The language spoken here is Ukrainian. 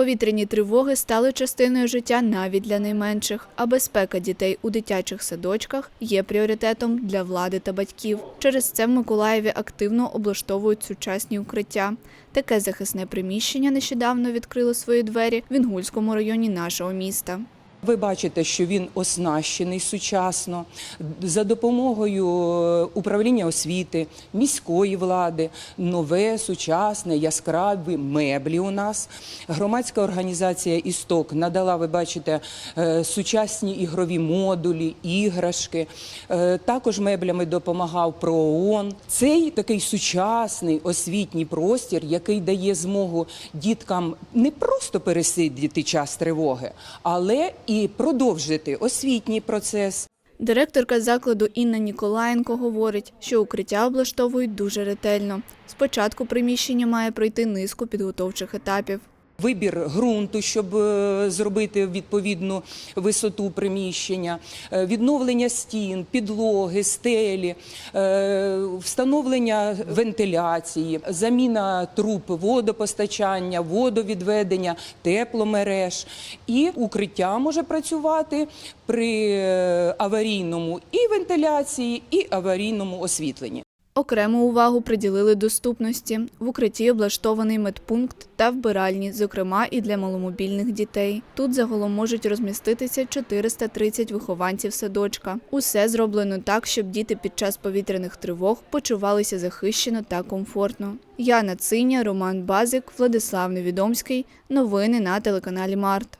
Повітряні тривоги стали частиною життя навіть для найменших, а безпека дітей у дитячих садочках є пріоритетом для влади та батьків. Через це в Миколаєві активно облаштовують сучасні укриття. Таке захисне приміщення нещодавно відкрило свої двері в Інгульському районі нашого міста. Ви бачите, що він оснащений сучасно за допомогою е, управління освіти, міської влади, нове, сучасне, яскраві меблі у нас. Громадська організація Істок надала, ви бачите, е, сучасні ігрові модулі, іграшки. Е, Також меблями допомагав ПРООН. Цей такий сучасний освітній простір, який дає змогу діткам не просто пересидіти час тривоги, але і продовжити освітній процес. Директорка закладу Інна Ніколаєнко говорить, що укриття облаштовують дуже ретельно. Спочатку приміщення має пройти низку підготовчих етапів. Вибір ґрунту, щоб е, зробити відповідну висоту приміщення, е, відновлення стін, підлоги, стелі, е, встановлення вентиляції, заміна труб водопостачання, водовідведення, тепломереж. І укриття може працювати при аварійному і вентиляції, і аварійному освітленні. Окрему увагу приділили доступності. В укритті облаштований медпункт та вбиральні, зокрема і для маломобільних дітей. Тут загалом можуть розміститися 430 вихованців садочка. Усе зроблено так, щоб діти під час повітряних тривог почувалися захищено та комфортно. Яна Циня, Роман Базик, Владислав Невідомський. Новини на телеканалі Март.